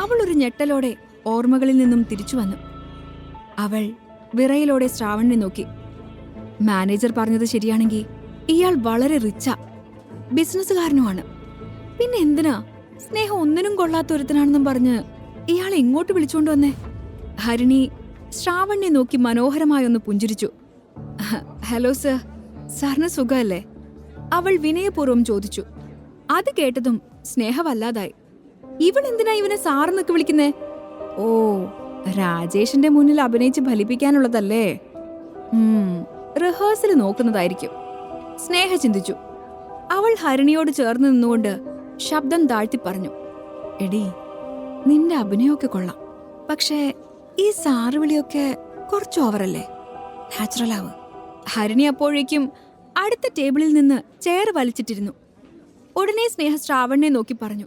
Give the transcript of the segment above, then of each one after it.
അവൾ ഒരു ഞെട്ടലോടെ ഓർമ്മകളിൽ നിന്നും തിരിച്ചു വന്നു. അവൾ വിറയിലോടെ ശ്രാവണിനെ നോക്കി. മാനേജർ പറഞ്ഞത് ശരിയാണെങ്കിൽ ഇയാൾ വളരെ റിച്ചാ ബിസിനസ്സുകാരനുമാണ്. പിന്നെ എന്തിനാ? സ്നേഹം ഒന്നിനും കൊള്ളാത്ത ഒരുത്തനാണെന്നും പറഞ്ഞ് ഇയാൾ ഇങ്ങോട്ട് വിളിച്ചുകൊണ്ട് വന്നേ? ഹരിണി ശ്രാവണിനെ നോക്കി മനോഹരമായി ഒന്ന് പുഞ്ചിരിച്ചു. ഹലോ സർ സാറിന് സുഖമല്ലേ? അവൾ വിനയപൂർവം ചോദിച്ചു. അത് കേട്ടതും സ്നേഹവല്ലാതായി. ഇവളെന്തിനാ ഇവനെ സാറെന്നൊക്കെ വിളിക്കുന്നേ? ഓ രാജേഷിന്റെ മുന്നിൽ അഭിനയിച്ച് ഫലിപ്പിക്കാനുള്ളതല്ലേ? റിഹേഴ്സൽ നോക്കുന്നതായിരിക്കും. സ്നേഹ ചിന്തിച്ചു. അവൾ ഹരിണിയോട് ചേർന്ന് നിന്നുകൊണ്ട് ശബ്ദം താഴ്ത്തി പറഞ്ഞു. എടി നിന്റെ അഭിനയമൊക്കെ കൊള്ളാം. പക്ഷേ ഈ സാറ് വിളിയൊക്കെ കുറച്ച് ഓവറല്ലേ? നാച്ചുറൽ ആവ്. ഹരിണി അപ്പോഴേക്കും അടുത്ത ടേബിളിൽ നിന്ന് ചെയർ വലിച്ചിട്ടിരുന്നു. ഉടനെ സ്നേഹ ശ്രാവണനെ നോക്കി പറഞ്ഞു.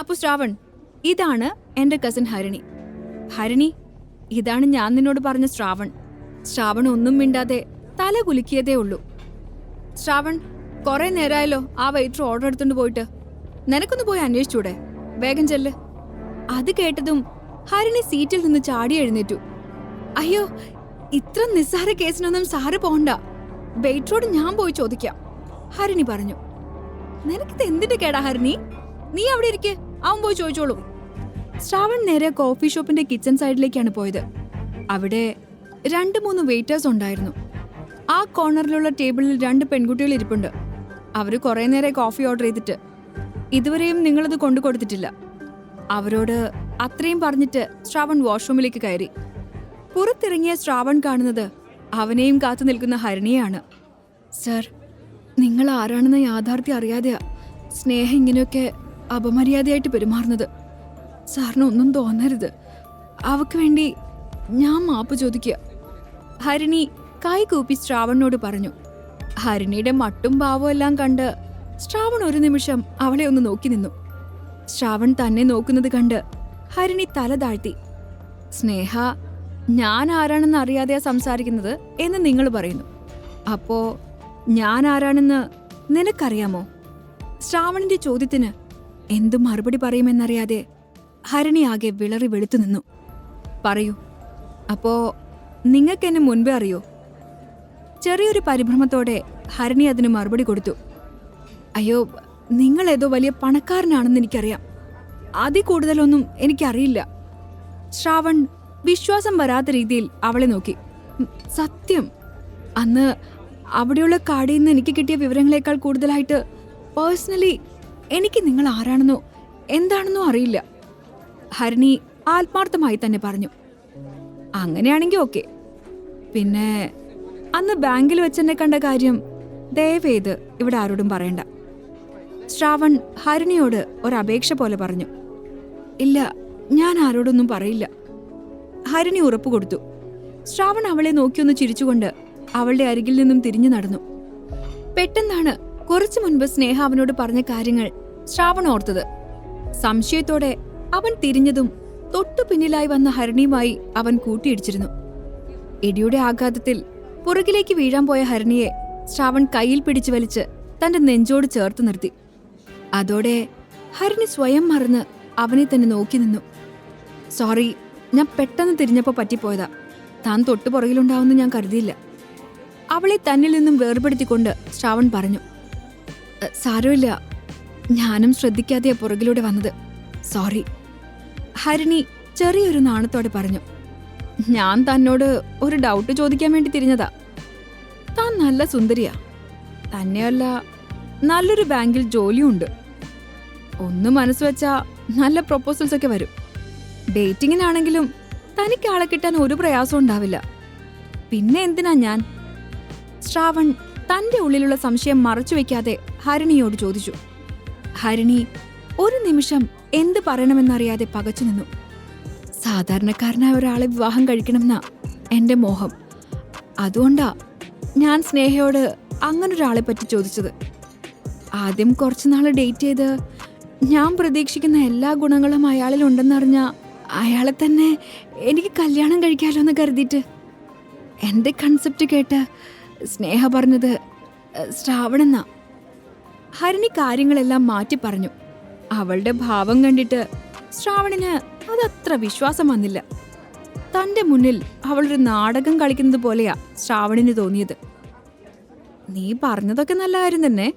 അപ്പൊ ശ്രാവൺ ഇതാണ് എന്റെ കസിൻ ഹരിണി. ഹരിണി ഇതാണ് ഞാൻ നിന്നോട് പറഞ്ഞ ശ്രാവൺ. ശ്രാവൺ ഒന്നും മിണ്ടാതെ തല കുലുക്കിയതേ ഉള്ളൂ. ശ്രാവൺ കുറെ നേരമായല്ലോ ആ വെയിറ്റർ ഓർഡർ എടുത്തുകൊണ്ട് പോയിട്ട്. നിനക്കൊന്ന് പോയി അന്വേഷിച്ചൂടെ? വേഗം ചെല്ല്. അത് കേട്ടതും ഹരിണി സീറ്റിൽ നിന്ന് ചാടി എഴുന്നേറ്റു. അയ്യോ ഇത്ര നിസ്സാര കേസിനൊന്നും സാറ് പോണ്ട. വെയിറ്ററോട് ഞാൻ പോയി ചോദിക്കാം. ഹരിണി പറഞ്ഞു. നിനക്കിത് എന്തിന്റെ കേടാ ഹരിണി? നീ അവിടെ ഇരിക്കെ. അവൻ പോയി ചോദിച്ചോളൂ. ശ്രാവൺ നേരെ കോഫി ഷോപ്പിന്റെ കിച്ചൺ സൈഡിലേക്കാണ് പോയത്. അവിടെ രണ്ട് മൂന്ന് വെയിറ്റേഴ്സ് ഉണ്ടായിരുന്നു. ആ കോർണറിലുള്ള ടേബിളിൽ രണ്ട് പെൺകുട്ടികൾ ഇരിപ്പുണ്ട്. അവർ കുറേ നേരെ കോഫി ഓർഡർ ചെയ്തിട്ട് ഇതുവരെയും നിങ്ങളത് കൊണ്ടു കൊടുത്തിട്ടില്ല. അവരോട് അത്രയും പറഞ്ഞിട്ട് ശ്രാവൺ വാഷ്റൂമിലേക്ക് കയറി. പുറത്തിറങ്ങിയ ശ്രാവൺ കാണുന്നത് അവനെയും കാത്തു നിൽക്കുന്ന ഹരിണിയാണ് സർ നിങ്ങൾ ആരാണെന്ന യാഥാർത്ഥ്യം അറിയാതെയാ സ്നേഹം ഇങ്ങനെയൊക്കെ അപമര്യാദയായിട്ട് പെരുമാറുന്നത്. സാറിന് ഒന്നും തോന്നരുത്. അവക്ക് വേണ്ടി ഞാൻ മാപ്പ് ചോദിക്കുക ഹരിണി കൈ കൂപ്പി ശ്രാവണിനോട് പറഞ്ഞു. ഹരിണിയുടെ മട്ടും ഭാവവും എല്ലാം കണ്ട് ശ്രാവൺ ഒരു നിമിഷം അവളെ ഒന്ന് നോക്കി നിന്നു. ശ്രാവൺ തന്നെ നോക്കുന്നത് കണ്ട് ഹരിണി തല താഴ്ത്തി. സ്നേഹ ഞാൻ ആരാണെന്ന് അറിയാതെയാ സംസാരിക്കുന്നത്? എന്ന് നിങ്ങൾ പറയുന്നു. അപ്പോ ഞാൻ ആരാണെന്ന് നിനക്കറിയാമോ? ശ്രാവണിന്റെ ചോദ്യത്തിന് എന്തു മറുപടി പറയുമെന്നറിയാതെ ഹരിണി ആകെ വിളറി വെളുത്തു നിന്നു. പറയൂ അപ്പോ നിങ്ങൾക്ക് എന്നെ മുൻപേ അറിയോ? ചെറിയൊരു പരിഭ്രമത്തോടെ ഹരിണി അതിന് മറുപടി കൊടുത്തു. അയ്യോ നിങ്ങൾ ഏതോ വലിയ പണക്കാരനാണെന്ന് എനിക്കറിയാം. അതിൽ കൂടുതലൊന്നും എനിക്കറിയില്ല. ശ്രാവൺ വിശ്വാസം വരാത്ത രീതിയിൽ അവളെ നോക്കി. സത്യം അന്ന് അവിടെയുള്ള കാടിൽ നിന്ന് എനിക്ക് കിട്ടിയ വിവരങ്ങളെക്കാൾ കൂടുതലായിട്ട് പേഴ്സണലി എനിക്ക് നിങ്ങൾ ആരാണെന്നോ എന്താണെന്നോ അറിയില്ല. ഹരിണി ആത്മാർത്ഥമായി തന്നെ പറഞ്ഞു. അങ്ങനെയാണെങ്കിൽ ഓക്കെ. പിന്നെ അന്ന് ബാങ്കിൽ വെച്ചെന്നെ കണ്ട കാര്യം ദയവേത് ഇവിടെ ആരോടും പറയണ്ട. ശ്രാവൺ ഹരിണിയോട് ഒരപേക്ഷ പോലെ പറഞ്ഞു. ഇല്ല ഞാൻ ആരോടൊന്നും പറയില്ല. ഹരിണി ഉറപ്പ് കൊടുത്തു. ശ്രാവൺ അവളെ നോക്കിയൊന്ന് ചിരിച്ചുകൊണ്ട് അവളുടെ അരികിൽ നിന്നും തിരിഞ്ഞു നടന്നു. പെട്ടെന്നാണ് കുറച്ചു മുൻപ് സ്നേഹ അവനോട് പറഞ്ഞ കാര്യങ്ങൾ ശ്രാവൺ ഓർത്തത്. സംശയത്തോടെ അവൻ തിരിഞ്ഞതും തൊട്ടു പിന്നിലായി വന്ന ഹരിണിയുമായി അവൻ കൂട്ടിയിടിച്ചിരുന്നു. ഇടിയുടെ ആഘാതത്തിൽ പുറകിലേക്ക് വീഴാൻ പോയ ഹരിണിയെ ശ്രാവൺ കയ്യിൽ പിടിച്ചു വലിച്ച് തന്റെ നെഞ്ചോട് ചേർത്ത് നിർത്തി. അതോടെ ഹരിണി സ്വയം മറന്ന് അവനെ തന്നെ നോക്കി നിന്നു. സോറി ഞാൻ പെട്ടെന്ന് തിരിഞ്ഞപ്പോ പറ്റിപ്പോയതാ. താൻ തൊട്ടു പുറകിലുണ്ടാവുമെന്ന് ഞാൻ കരുതിയില്ല. അവളെ തന്നിൽ നിന്നും വേർപെടുത്തിക്കൊണ്ട് ശ്രാവൺ പറഞ്ഞു. "എ, സാരമില്ല. ഞാനും ശ്രദ്ധിക്കാതെയാ പുറകിലൂടെ വന്നത്. സോറി. ഹരിണി ചെറിയൊരു നാണത്തോടെ പറഞ്ഞു. ഞാൻ തന്നോട് ഒരു ഡൗട്ട് ചോദിക്കാൻ വേണ്ടി തിരിഞ്ഞതാ. താൻ നല്ല സുന്ദരിയാ. തന്നെയല്ല നല്ലൊരു ബാങ്കിൽ ജോലിയുണ്ട്. ഒന്ന് മനസ്സ് വെച്ചാ നല്ല പ്രൊപ്പോസൽസ് ഒക്കെ വരും. ഡേറ്റിങ്ങിനാണെങ്കിലും തനിക്ക് ആളെ കിട്ടാൻ ഒരു പ്രയാസം ഉണ്ടാവില്ല. പിന്നെ എന്തിനാ ഞാൻ? ശ്രാവൺ തന്റെ ഉള്ളിലുള്ള സംശയം മറച്ചു വെക്കാതെ ഹരിണിയോട് ചോദിച്ചു ഹരിണി ഒരു നിമിഷം എന്ത് പറയണമെന്നറിയാതെ പകച്ചു നിന്നു. സാധാരണക്കാരനായ ഒരാളെ വിവാഹം കഴിക്കണമെന്ന എന്റെ മോഹം. അതുകൊണ്ടാ ഞാൻ സ്നേഹയോട് അങ്ങനൊരാളെ പറ്റി ചോദിച്ചത്. ആദ്യം കുറച്ചുനാൾ ഡേറ്റ് ചെയ്ത് ഞാൻ പ്രതീക്ഷിക്കുന്ന എല്ലാ ഗുണങ്ങളും അയാളിൽ ഉണ്ടെന്നറിഞ്ഞ അയാളെ തന്നെ എനിക്ക് കല്യാണം കഴിക്കാലോ എന്ന് കരുതിയിട്ട്. എന്റെ കൺസെപ്റ്റ് കേട്ട് സ്നേഹ പറഞ്ഞത് ശ്രാവണെന്ന. ഹരിണി കാര്യങ്ങളെല്ലാം മാറ്റി പറഞ്ഞു. അവളുടെ ഭാവം കണ്ടിട്ട് ശ്രാവണിന് അതത്ര വിശ്വാസം വന്നില്ല. തന്റെ മുന്നിൽ അവളൊരു നാടകം കളിക്കുന്നത് പോലെയാ ശ്രാവണിന് തോന്നിയത്. നീ പറഞ്ഞതൊക്കെ നല്ല കാര്യം തന്നെ.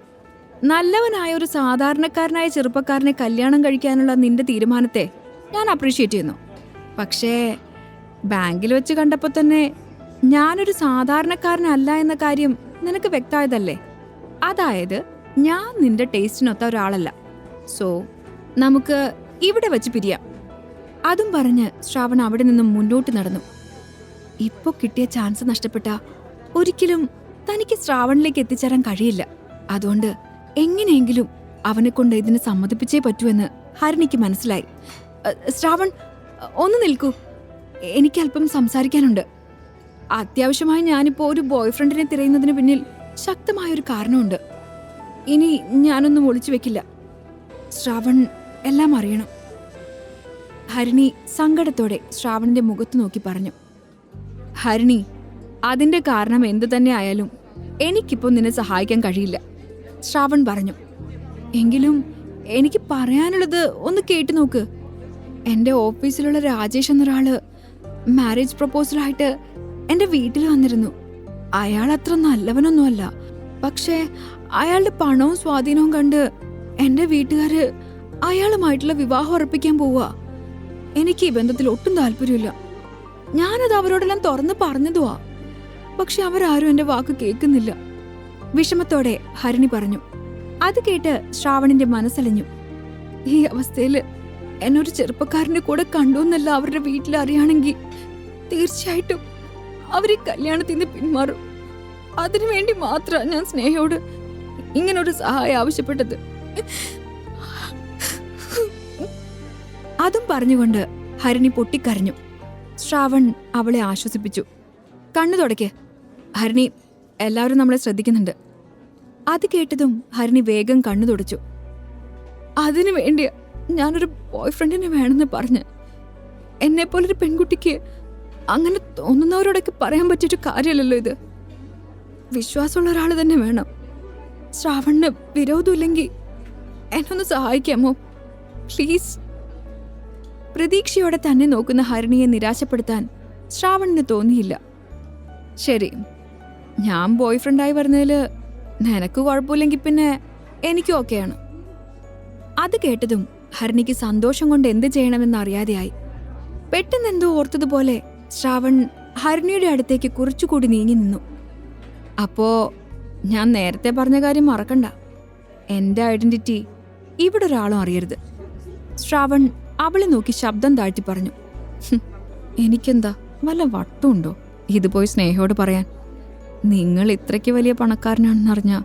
നല്ലവനായ ഒരു സാധാരണക്കാരനായ ചെറുപ്പക്കാരനെ കല്യാണം കഴിക്കാനുള്ള നിന്റെ തീരുമാനത്തെ ഞാൻ അപ്രീഷിയേറ്റ് ചെയ്യുന്നു. പക്ഷേ ബാങ്കിൽ വെച്ച് കണ്ടപ്പോൾ തന്നെ ഞാനൊരു സാധാരണക്കാരനല്ല എന്ന കാര്യം നിനക്ക് വ്യക്തമായതല്ലേ? അതായത് ഞാൻ നിന്റെ ടേസ്റ്റിനൊത്ത ഒരാളല്ല. സോ നമുക്ക് ഇവിടെ വച്ച് പിരിയാം. അതും പറഞ്ഞ് ശ്രാവൺ അവിടെ നിന്നും മുന്നോട്ട് നടന്നു. ഇപ്പോൾ കിട്ടിയ ചാൻസ് നഷ്ടപ്പെട്ട ഒരിക്കലും തനിക്ക് ശ്രാവണിലേക്ക് എത്തിച്ചേരാൻ കഴിയില്ല. അതുകൊണ്ട് എങ്ങനെയെങ്കിലും അവനെ കൊണ്ട് ഇതിനെ സമ്മതിപ്പിച്ചേ പറ്റുമെന്ന് ഹരണിക്ക് മനസ്സിലായി. "അ, ശ്രാവൺ ഒന്ന് നിൽക്കൂ. എനിക്ക് അല്പം സംസാരിക്കാനുണ്ട്. അത്യാവശ്യമായി ഞാനിപ്പോ ഒരു ബോയ് ഫ്രണ്ടിനെ തിരയുന്നതിന് പിന്നിൽ ശക്തമായ ഒരു കാരണമുണ്ട്. ഇനി ഞാനൊന്നും ഒളിച്ചു വെക്കില്ല. ശ്രാവൺ എല്ലാം അറിയണം. ഹരിണി സങ്കടത്തോടെ ശ്രാവണിന്റെ മുഖത്ത് നോക്കി പറഞ്ഞു. ഹരിണി അതിന്റെ കാരണം എന്തു തന്നെ ആയാലും എനിക്കിപ്പോൾ നിന്നെ സഹായിക്കാൻ കഴിയില്ല ശ്രാവൺ പറഞ്ഞു. എങ്കിലും എനിക്ക് പറയാനുള്ളത് ഒന്ന് കേട്ടു നോക്ക്. എന്റെ ഓഫീസിലുള്ള രാജേഷ് എന്നൊരാൾ മാരേജ് പ്രപ്പോസലായിട്ട് എന്റെ വീട്ടിൽ വന്നിരുന്നു. അയാൾ അത്ര നല്ലവനൊന്നുമല്ല. പക്ഷേ അയാളുടെ പണവും സ്വാധീനവും കണ്ട് എന്റെ വീട്ടുകാര് അയാളുമായിട്ടുള്ള വിവാഹം ഉറപ്പിക്കാൻ പോവുക. എനിക്ക് ഈ ബന്ധത്തിൽ ഒട്ടും താല്പര്യമില്ല. ഞാനത് അവരോടെല്ലാം തുറന്ന് പറഞ്ഞതുവാ. പക്ഷെ അവരാരും എന്റെ വാക്ക് കേൾക്കുന്നില്ല. വിഷമത്തോടെ ഹരിണി പറഞ്ഞു. അത് കേട്ട് ശ്രാവണിന്റെ മനസ്സലിഞ്ഞു. ഈ അവസ്ഥയിൽ എന്നൊരു ചെറുപ്പക്കാരന്റെ കൂടെ കണ്ടു എന്നല്ല അവരുടെ വീട്ടിൽ അറിയാണെങ്കിൽ തീർച്ചയായിട്ടും അവർ ഈ കല്യാണത്തിൽ നിന്ന് പിന്മാറും അതിനുവേണ്ടി മാത്രമാണ് ഞാൻ സ്നേഹയോട് ഇങ്ങനൊരു സഹായം ആവശ്യപ്പെട്ടത്. അതും പറഞ്ഞുകൊണ്ട് ഹരിണി പൊട്ടിക്കരഞ്ഞു. ശ്രാവൺ അവളെ ആശ്വസിപ്പിച്ചു. കണ്ണു തുടക്കെ. ഹരിണി എല്ലാവരും നമ്മളെ ശ്രദ്ധിക്കുന്നുണ്ട്. അത് കേട്ടതും ഹരിണി വേഗം കണ്ണു തുടച്ചു. അതിനു വേണ്ടിയാ ഞാനൊരു ബോയ് ഫ്രണ്ടിനെ വേണമെന്ന് പറഞ്ഞ്. എന്നെപ്പോലൊരു പെൺകുട്ടിക്ക് അങ്ങനെ തോന്നുന്നവരോടൊക്കെ പറയാൻ പറ്റിയിട്ട് കാര്യമല്ലല്ലോ ഇത്. വിശ്വാസമുള്ള ഒരാൾ തന്നെ വേണം. ശ്രാവണിന് വിരോധമില്ലെങ്കിൽ എന്നൊന്ന് സഹായിക്കാമോ? പ്ലീസ്. പ്രതീക്ഷയോടെ തന്നെ നോക്കുന്ന ഹരിണിയെ നിരാശപ്പെടുത്താൻ ശ്രാവണിന് തോന്നിയില്ല. ശരി ഞാൻ ബോയ് ഫ്രണ്ടായി വരുന്നതിൽ നിനക്ക് കുഴപ്പമില്ലെങ്കിൽ പിന്നെ എനിക്കും ഓക്കെയാണ്. അത് കേട്ടതും ഹരിണിക്ക് സന്തോഷം കൊണ്ട് എന്ത് ചെയ്യണമെന്ന് അറിയാതെയായി. പെട്ടെന്ന് എന്തോ ഓർത്തതുപോലെ ശ്രാവൺ ഹരിണിയുടെ അടുത്തേക്ക് കുറച്ചുകൂടി നീങ്ങി നിന്നു. അപ്പോ ഞാൻ നേരത്തെ പറഞ്ഞ കാര്യം മറക്കണ്ട. എന്റെ ഐഡന്റിറ്റി ഇവിടെ ഒരാളും അറിയരുത്. ശ്രാവൺ അവളെ നോക്കി ശബ്ദം താഴ്ത്തി പറഞ്ഞു. എനിക്കെന്താ വല്ല വട്ടമുണ്ടോ ഇത് പോയി സ്നേഹയോട് പറയാൻ. നിങ്ങൾ ഇത്രയ്ക്ക് വലിയ പണക്കാരനാണെന്നറിഞ്ഞ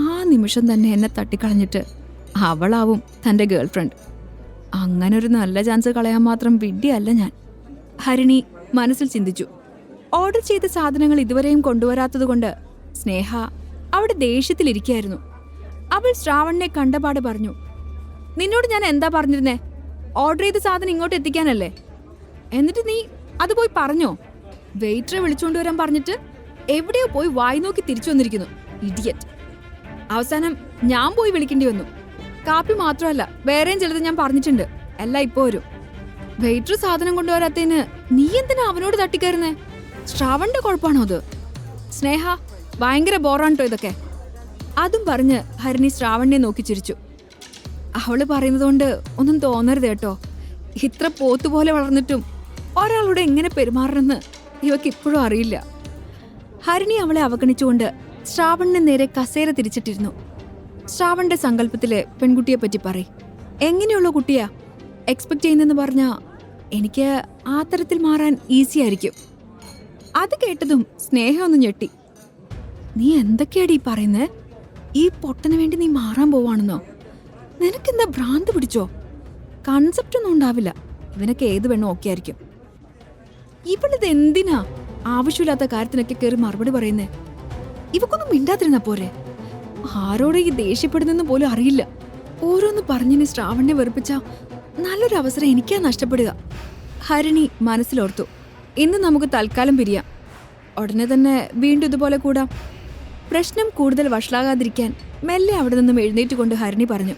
ആ നിമിഷം തന്നെ എന്നെ തട്ടിക്കളഞ്ഞിട്ട് അവളാവും തന്റെ ഗേൾ ഫ്രണ്ട് അങ്ങനൊരു നല്ല ചാൻസ് കളയാൻ മാത്രം വിഡ്ഢിയല്ല ഞാൻ. ഹരിണി മനസ്സിൽ ചിന്തിച്ചു. ഓർഡർ ചെയ്ത സാധനങ്ങൾ ഇതുവരെയും കൊണ്ടുവരാത്തതുകൊണ്ട് സ്നേഹ അവിടെ ദേഷ്യത്തിലിരിക്കുകയായിരുന്നു. അവൾ ശ്രാവണിനെ കണ്ടപാട് പറഞ്ഞു നിന്നോട് ഞാൻ എന്താ പറഞ്ഞിരുന്നേ? ഓർഡർ ചെയ്ത സാധനം ഇങ്ങോട്ട് എത്തിക്കാനല്ലേ? എന്നിട്ട് നീ അത് പോയി പറഞ്ഞോ? വെയിറ്ററെ വിളിച്ചുകൊണ്ട് വരാൻ പറഞ്ഞിട്ട് എവിടെയോ പോയി വായി നോക്കി തിരിച്ചു വന്നിരിക്കുന്നു. ഇഡിയറ്റ് അവസാനം ഞാൻ പോയി വിളിക്കേണ്ടി വന്നു. കാപ്പി മാത്രമല്ല വേറെയും ചിലത് ഞാൻ പറഞ്ഞിട്ടുണ്ട്. എല്ലാം ഇപ്പോ വരും. വെയിറ്റർ സാധനം കൊണ്ടുവരാത്തതിന് നീ എന്തിനാ അവനോട് തട്ടിക്കയറുന്നേ? ശ്രാവണിന്റെ കുഴപ്പമാണോ അത്? സ്നേഹ ഭയങ്കര ബോറാണ് ഇതൊക്കെ? അതും പറഞ്ഞ് ഹരിണി ശ്രാവണിനെ നോക്കി ചിരിച്ചു. അവൾ പറയുന്നതുകൊണ്ട് ഒന്നും തോന്നരുത് കേട്ടോ. ഇത്ര പോത്തുപോലെ വളർന്നിട്ടും ഒരാളോട് എങ്ങനെ പെരുമാറണമെന്ന് ഇവക്ക് ഇപ്പോഴും അറിയില്ല. ഹരിണി അവളെ അവഗണിച്ചുകൊണ്ട് ശ്രാവണിന് നേരെ കസേര തിരിച്ചിട്ടിരുന്നു. ശ്രാവണിന്റെ സങ്കല്പത്തിലെ പെൺകുട്ടിയെ പറ്റി പറയും. എങ്ങനെയുള്ള കുട്ടിയാ? എക്സ്പെക്ട് ചെയ്യുന്നെന്ന് പറഞ്ഞാൽ എനിക്ക് ആ തരത്തിൽ മാറാൻ ഈസി ആയിരിക്കും. അത് കേട്ടതും സ്നേഹം ഒന്ന് ഞെട്ടി. നീ എന്തൊക്കെയാടി പറയുന്നത് ഈ പൊട്ടന് വേണ്ടി നീ മാറാൻ പോവാണെന്നോ? നിനക്കെന്താ ഭ്രാന്ത് പിടിച്ചോ? കൺസെപ്റ്റ് ഒന്നും ഉണ്ടാവില്ല. ഇവനൊക്കെ ഏത് വേണം ഓക്കെ ആയിരിക്കും. ഇവളിത് എന്തിനാ ആവശ്യമില്ലാത്ത കാര്യത്തിനൊക്കെ കയറി മറുപടി പറയുന്നേ? ഇവക്കൊന്നും മിണ്ടാതിരുന്നാ പോരെ? ആരോടെ ഈ ദേഷ്യപ്പെടുന്നെന്ന് പോലും അറിയില്ല. ഓരോന്ന് പറഞ്ഞിന് ശ്രാവണിനെ വെറുപ്പിച്ച നല്ലൊരു അവസരം എനിക്കാ നഷ്ടപ്പെടുക. ഹരിണി മനസ്സിലോർത്തു. ഇന്ന് നമുക്ക് തൽക്കാലം പിരിയാം. ഉടനെ തന്നെ വീണ്ടും ഇതുപോലെ കൂടാം. പ്രശ്നം കൂടുതൽ വഷളാകാതിരിക്കാൻ മെല്ലെ അവിടെ നിന്നും എഴുന്നേറ്റ് കൊണ്ട് ഹരിണി പറഞ്ഞു.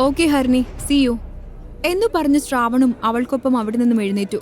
ഓക്കെ ഹരിണി സി യു എന്നു പറഞ്ഞ് ശ്രാവണും അവൾക്കൊപ്പം അവിടെ നിന്നും എഴുന്നേറ്റു.